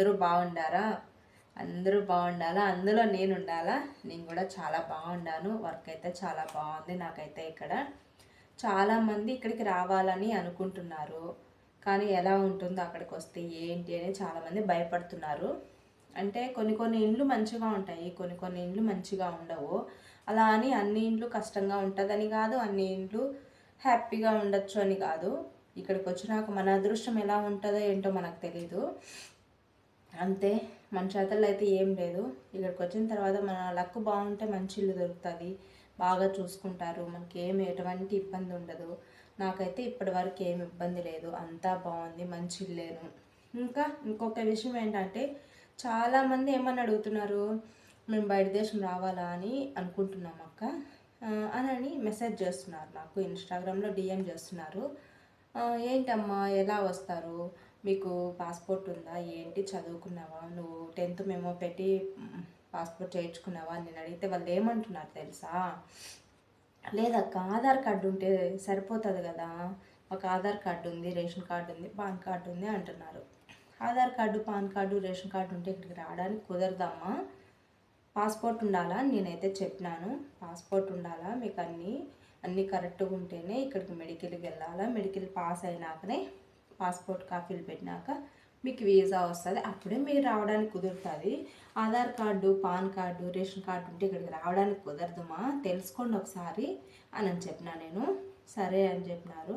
అందరూ బాగుండారా? అందరూ బాగుండాలా? అందులో నేను ఉండాలా నేను కూడా చాలా బాగుండాను. వర్క్ అయితే చాలా బాగుంది నాకైతే ఇక్కడ. చాలామంది ఇక్కడికి రావాలని అనుకుంటున్నారు. కానీ ఎలా ఉంటుందో అక్కడికి వస్తే ఏంటి అని చాలామంది భయపడుతున్నారు. అంటే కొన్ని కొన్ని ఇండ్లు మంచిగా ఉంటాయి కొన్ని కొన్ని ఇండ్లు మంచిగా ఉండవు. అలా అని అన్ని ఇండ్లు కష్టంగా ఉంటుందని కాదు అన్ని ఇండ్లు హ్యాపీగా ఉండొచ్చు అని కాదు. ఇక్కడికి వచ్చినాక మన అదృష్టం ఎలా ఉంటుందో ఏంటో మనకు తెలీదు. అంతే మన చేతల్లో అయితే ఏం లేదు. ఇక్కడికి వచ్చిన తర్వాత మన లక్ బాగుంటే మంచి ఇల్లు దొరుకుతుంది. బాగా చూసుకుంటారు. మనకి ఏమి ఎటువంటి ఇబ్బంది ఉండదు. నాకైతే ఇప్పటివరకు ఏమి ఇబ్బంది లేదు. అంతా బాగుంది. మంచి ఇల్లేను. ఇంకా ఇంకొక విషయం ఏంటంటే చాలామంది ఏమని అడుగుతున్నారు? మేము బయట దేశం రావాలా అని అనుకుంటున్నాం అక్క. అని మెసేజ్ చేస్తున్నారు నాకు. ఇన్స్టాగ్రామ్లో డిఎం చేస్తున్నారు. ఏంటమ్మా? ఎలా వస్తారు? మీకు పాస్పోర్ట్ ఉందా? ఏంటి? చదువుకున్నావా? నువ్వు టెన్త్ మేము పెట్టి పాస్పోర్ట్ చేయించుకున్నావా నేను అడిగితే వాళ్ళు ఏమంటున్నారు తెలుసా? లేదక్క ఆధార్ కార్డు ఉంటే సరిపోతుంది కదా? ఒక ఆధార్ కార్డు ఉంది రేషన్ కార్డు ఉంది పాన్ కార్డు ఉంది అంటున్నారు. Aadhaar card PAN card ration card ఉంటే ఇక్కడికి రావడానికి కుదరదమ్మా. పాస్పోర్ట్ ఉండాలా నేనైతే చెప్పినాను. పాస్పోర్ట్ ఉండాలా? మీకు అన్నీ అన్నీ కరెక్ట్గా ఉంటేనే ఇక్కడికి మెడికల్కి వెళ్ళాలా? మెడికల్ పాస్ అయినాకనే పాస్పోర్ట్ కాపీలు పెట్టినాక మీకు వీసా వస్తుంది. అప్పుడే మీరు రావడానికి కుదురుతుంది. Aadhaar card PAN card ration card ఉంటే ఇక్కడికి రావడానికి కుదరదుమా? తెలుసుకోండి ఒకసారి అని చెప్పిన నేను. సరే అని చెప్పినారు.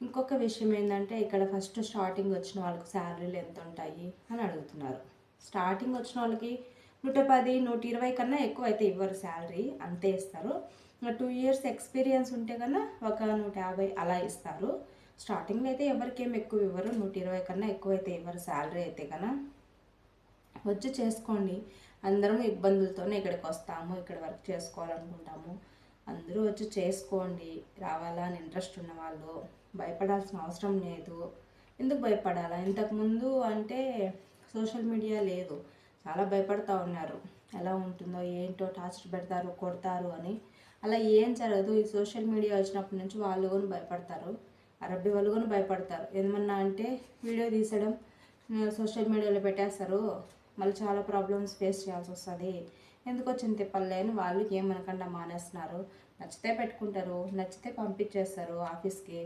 ఇంకొక విషయం ఏంటంటే ఇక్కడ ఫస్ట్ స్టార్టింగ్ వచ్చిన వాళ్ళకి శాలరీలు ఎంత ఉంటాయి అని అడుగుతున్నారు. స్టార్టింగ్ వచ్చిన వాళ్ళకి నూట పది నూట ఇరవై కన్నా ఎక్కువ అయితే ఇవ్వరు శాలరీ అంతే ఇస్తారు. టూ ఇయర్స్ ఎక్స్పీరియన్స్ ఉంటే కన్నా ఒక నూట యాభై అలా ఇస్తారు. స్టార్టింగ్లో అయితే ఎవరికేం ఎక్కువ ఇవ్వరు. నూట ఇరవై కన్నా ఎక్కువ అయితే ఇవ్వరు. శాలరీ అయితే కన్నా వచ్చి చేసుకోండి. అందరం ఇబ్బందులతోనే ఇక్కడికి వస్తాము. ఇక్కడ వర్క్ చేసుకోవాలనుకుంటాము. అందరూ వచ్చి చేసుకోండి. రావాలా అని ఇంట్రెస్ట్ ఉన్న వాళ్ళు. భయపడాల్సిన అవసరం లేదు. ఎందుకు భయపడాలా? ఇంతకుముందు అంటే సోషల్ మీడియా లేదు. చాలా భయపడుతూ ఉన్నారు. ఎలా ఉంటుందో ఏంటో టార్చర్ పెడతారు కొడతారు అని. అలా ఏం జరగదు. ఈ సోషల్ మీడియా వచ్చినప్పటి నుంచి వాళ్ళు కూడా భయపడతారు. అరబ్బీ వాళ్ళు కూడా భయపడతారు. ఏమన్నా అంటే వీడియో తీసడం సోషల్ మీడియాలో పెట్టేస్తారు. మళ్ళీ చాలా ప్రాబ్లమ్స్ ఫేస్ చేయాల్సి వస్తుంది. ఎందుకు వచ్చింది తిప్పలే అని వాళ్ళు ఏమనకుండా మానేస్తున్నారు. నచ్చితే పెట్టుకుంటారు నచ్చితే పంపించేస్తారు ఆఫీస్కి.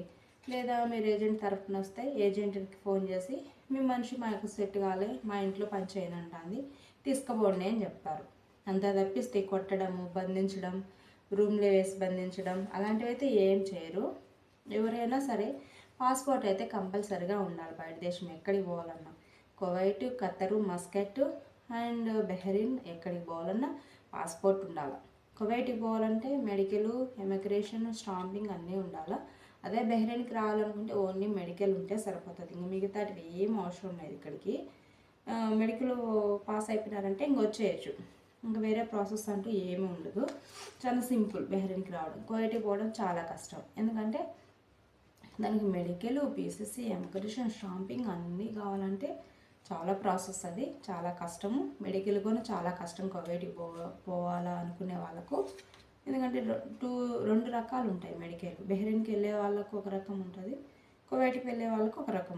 లేదా మీరు ఏజెంట్ తరఫున వస్తే ఏజెంట్కి ఫోన్ చేసి మీ మనిషి మాకు సెట్ కాలే మా ఇంట్లో పని చేయనంటుంది తీసుకుపోండి అని చెప్తారు. అంతా తప్పిస్తే కొట్టడము బంధించడం రూమ్లో వేసి బంధించడం అలాంటివి అయితే ఏం చేయరు. ఎవరైనా సరే పాస్పోర్ట్ అయితే కంపల్సరిగా ఉండాలి. బయట దేశం ఎక్కడికి పోవాలన్నా. Kuwait Qatar Muscat and Bahrain ఎక్కడికి పోవాలన్నా పాస్పోర్ట్ ఉండాలి. కువైట్కి పోవాలంటే మెడికల్ ఇమిగ్రేషన్ స్టాంపింగ్ అన్నీ ఉండాలి. అదే బెహ్రెయిన్కి రావాలనుకుంటే ఓన్లీ మెడికల్ ఉంటే సరిపోతుంది. ఇంక మిగతా ఏం అవసరం లేదు ఇక్కడికి. మెడికల్ పాస్ అయిపోయినారంటే ఇంక వచ్చేయచ్చు. ఇంకా వేరే ప్రాసెస్ అంటూ ఏమీ ఉండదు. చాలా సింపుల్ బెహ్రెయిన్కి రావడం. కువైట్కి పోవడం చాలా కష్టం. ఎందుకంటే దానికి మెడికల్ పీసీసీ ఎమిగ్రేషన్ స్టాంపింగ్ అన్నీ కావాలంటే చాలా ప్రాసెస్ అది. చాలా కష్టము. మెడికల్ కూడా చాలా కష్టం కువైట్కి పో పోవాలా అనుకునే వాళ్ళకు. ఎందుకంటే టూ రెండు రకాలు ఉంటాయి మెడికల్. బెహ్రెయిన్కి వెళ్ళే వాళ్ళకు ఒక రకం ఉంటుంది. కువైట్కి వెళ్ళే వాళ్ళకు ఒక రకం